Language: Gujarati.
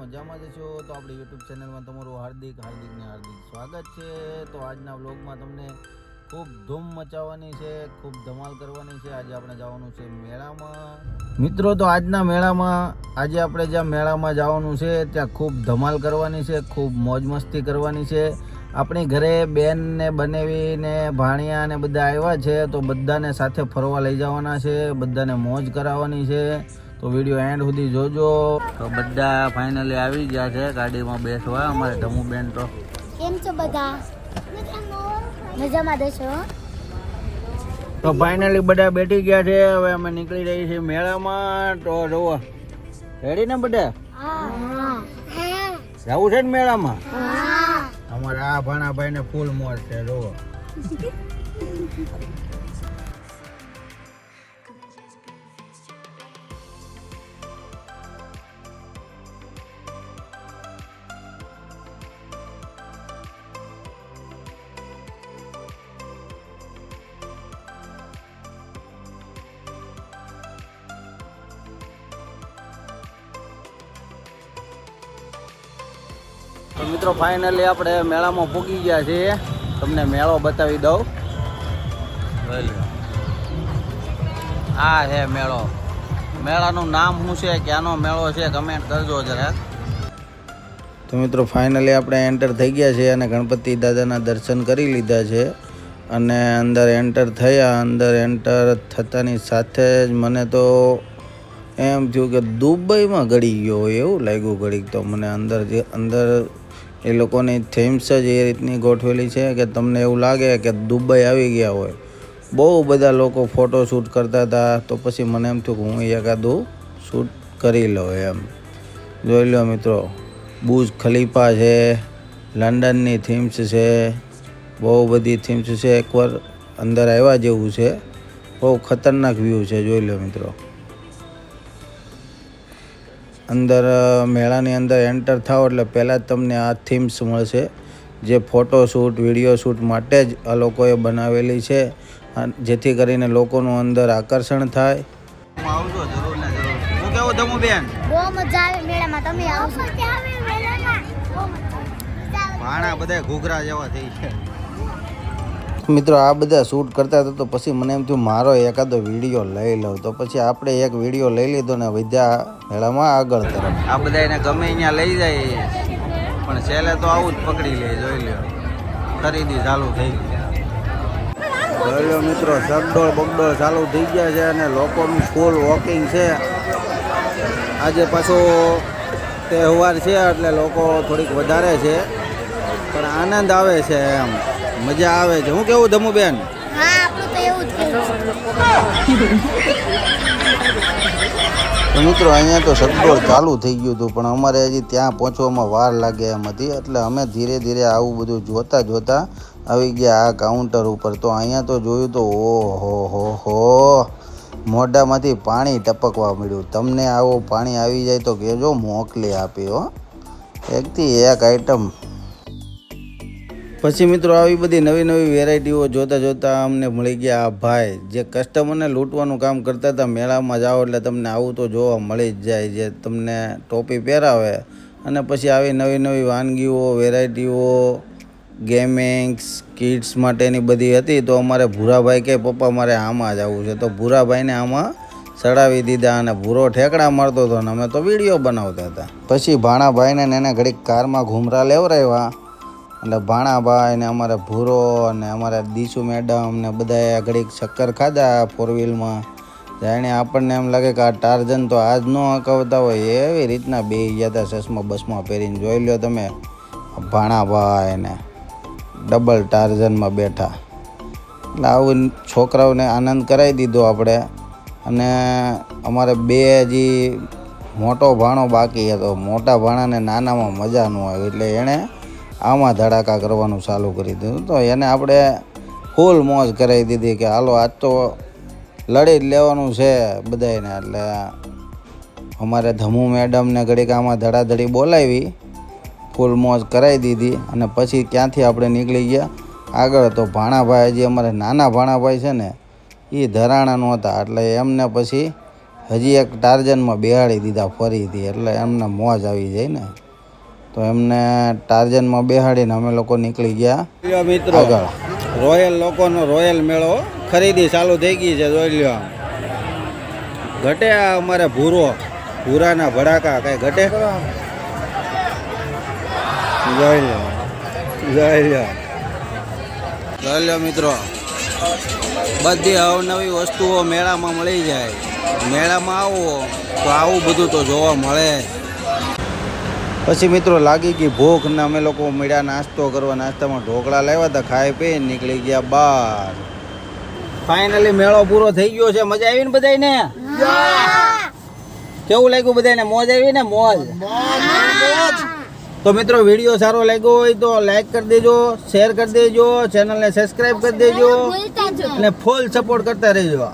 મજામાં જ છો? તો આપણી યુટ્યુબ ચેનલમાં તમારું હાર્દિક હાર્દિક ને હાર્દિક સ્વાગત છે. તો આજના વ્લોગમાં તમને ખૂબ ધૂમ મચાવવાની છે, ખૂબ ધમાલ કરવાની છે. આજે આપણે જવાનું છે મેળામાં. મિત્રો, તો આજના મેળામાં, આજે આપણે જ્યાં મેળામાં જવાનું છે, ત્યાં ખૂબ ધમાલ કરવાની છે, ખૂબ મોજ મસ્તી કરવાની છે. આપણી ઘરે બેન ને બનેવી ને ભાણિયા ને બધા આવ્યા છે, તો બધાને સાથે ફરવા લઈ જવાના છે, બધાને મોજ કરાવવાની છે. તો વીડિયો એન્ડ સુધી જોજો. તો બધા ફાઇનલી આવી ગયા છે ગાડીમાં બેસવા. અમારે ધમુ બેન તો કેમ છો બધા? મજામાં દેશો? તો ફાઇનલી બધા બેઠી ગયા છે. હવે અમે નીકળી રહી છીએ મેળામાં. તો જોવો. રેડી ને બધા? જવું છે ને મેળામાં? અમારા આ ભાણાભાઈ ને ફૂલ મોર છે જુઓ તો મિત્રો ફાઇનલી આપણે મેળામાં પૂગી ગયા છીએ. તમને મેળો બતાવી દઉં. આ છે મેળો. મેળાનું નામ શું છે? ક્યાંનો મેળો છે? કમેન્ટ કરજો જરાક. તો મિત્રો ફાઇનલી આપણે એન્ટર થઈ ગયા છે અને ગણપતિ દાદાના દર્શન કરી લીધા છે. અને અંદર એન્ટર થયા. અંદર એન્ટર થતાની સાથે જ મને તો એમ થયું કે દુબઈમાં ગળી ગયો એવું લાગ્યું ઘડીક તો. મને અંદર જે અંદર એ લોકોની થીમ્સ જ એ રીતની ગોઠવેલી છે કે તમને એવું લાગે કે દુબઈ આવી ગયા હોય. બહુ બધા લોકો ફોટો શૂટ કરતા હતા. તો પછી મને એમ થયું કે હું એકાદું શૂટ કરી લઉં એમ. જોઈ લો મિત્રો, બુજ ખલીફા છે, લંડનની થીમ્સ છે, બહુ બધી થીમ્સ છે. એકવાર અંદર આવ્યા જેવું છે. બહુ ખતરનાક વ્યૂ છે. જોઈ લો મિત્રો. અંદર મેળાની અંદર એન્ટર થાઓ એટલે પહેલાં જ તમને આ થીમ્સ મળશે. જે ફોટોશૂટ વીડિયો શૂટ માટે જ આ લોકોએ બનાવેલી છે. જેથી કરીને લોકોનું અંદર આકર્ષણ થાય. આવજો જરૂર ને જરૂર. હું કેવું ધમુ બેન? બહુ મજા આવે મેળામાં. તમે આવશો ભાણા બધા ઘૂઘરા જેવા થઈ છે મિત્રો આ બધા શૂટ કરતા હતા તો પછી મને એમ થયું મારો એકાદો વીડિયો લઈ લઉં. તો પછી આપણે એક વીડિયો લઈ લીધો ને વિદ્યા મેળામાં આગળ તરફ. આ બધા એને ગમે અહીંયા લઈ જાય પણ છેલ્લે તો આવું જ પકડી લે જોઈ લ્યો. ખરીદી ચાલુ થઈ ગઈ. જોઈ લો મિત્રો સગડોળ બગડોળ ચાલુ થઈ ગયા છે અને લોકોનું ફૂલ વોકિંગ છે. આજે પાછો તહેવાર છે એટલે લોકો થોડીક વધારે છે પણ આનંદ આવે છે એમ. મજા આવે છે. હું કેવું હા કેવું તો મિત્રો અહીંયા તો સગડોળ ચાલુ થઈ ગયું હતું પણ અમારે હજી ત્યાં પહોંચવામાં વાર લાગે એમ હતી. એટલે અમે ધીરે ધીરે આવું બધું જોતા જોતા આવી ગયા આ કાઉન્ટર ઉપર. તો અહીંયા તો જોયું તો ઓહો હો હો મોઢામાંથી પાણી ટપકવા મળ્યું. તમને આવું પાણી આવી જાય તો કહેજો મોકલી આપી હો. એકથી એક આઈટમ પછી મિત્રો આવી બધી નવી નવી વેરાયટીઓ જોતા જોતા અમને મળી ગયા. આ ભાઈ, જે કસ્ટમરને લૂંટવાનું કામ કરતા હતા, મેળામાં જાઓ એટલે તમને આવું તો જોવા મળી જ જાય, જે તમને ટોપી પહેરાવે. અને પછી આવી નવી નવી વાનગીઓ, વેરાયટીઓ ગેમિંગ્સ કિડ્સ માટેની બધી હતી. તો અમારે ભૂરાભાઈ કે, પપ્પા, મારે આમાં જ આવવું છે. તો ભૂરાભાઈને આમાં ચડાવી દીધા અને ભૂરો ઠેકડા મારતો હતો ને અમે તો વીડિયો બનાવતા હતા. પછી ભાણાભાઈને એને ઘડીક કારમાં ઘૂમરા લેવરાવ્યા એટલે ભાણાભાઈ ને અમારે ભૂરો અને અમારા દીસુ મેડમ ને બધાએ ઘડીક ચક્કર ખાધા ફોર વ્હીલમાં જાણે આપણને એમ લાગે કે આ ટાર્જન તો આજ ન હકવતા હોય, એવી રીતના બે ગયા હતા ચશ્મા બસમાં પહેરીને. જોઈ લો તમે ભાણાભાઈ ને ડબલ ટાર્જનમાં બેઠા. એટલે આવું છોકરાઓને આનંદ કરાવી દીધો આપણે. અને અમારે બે હજી મોટો ભાણો બાકી હતો. મોટા ભાણાને નાનામાં મજા ન આવે, એટલે એણે આમાં ધડાકા કરવાનું ચાલુ કરી દીધું. તો એને આપણે ફૂલ મોજ કરાવી દીધી કે હાલો, આજ તો લડી જ લેવાનું છે બધાને એટલે અમારે ધમુ મેડમને ઘડીક આમાં ધડાધડી બોલાવી, ફૂલ મોજ કરાવી દીધી અને પછી ક્યાંથી આપણે નીકળી ગયા. આગળ તો ભાણાભાઈ હજી અમારે નાના ભાણાભાઈ છે ને એ ધરાણા નહોતા એટલે એમને પછી હજી એક ટાર્જનમાં બેહાડી દીધા ફરીથી. એટલે એમને મોજ આવી જાય ને. તો એમને ટાર્જનમાં બેહાડીને અમે લોકો નીકળી ગયા મિત્રો રોયલ લોકોનો રોયલ મેળો ખરીદી ચાલુ થઈ ગઈ છે જોઈ લ્યો ઘટે આ અમારે ભૂરો ભૂરાના ભડાકા કઈ ઘટે? જોઈ લો જોઈ લો જોઈ લો મિત્રો બધી અવનવી વસ્તુઓ મેળામાં મળી જાય. મેળામાં આવો તો આવું બધું તો જોવા મળે. પછી મિત્રો લાગી ગઈ ભૂખ ને અમે લોકો મળ્યા નાસ્તો કરવા. નાસ્તામાં ઢોકળા લાવ્યા હતા ખાઈ પી નીકળી ગયા બાર ફાઇનલી મેળો પૂરો થઈ ગયો છે. મજા આવી ને બધાને કેવું લાગ્યું બધાને મોજ આવી ને? મોજ? તો મિત્રો વીડિયો સારો લાગ્યો હોય તો લાઈક કરી દેજો શેર કરી દેજો ચેનલને સબસ્ક્રાઇબ કરી દેજો અને ફૂલ સપોર્ટ કરતા રહેજો.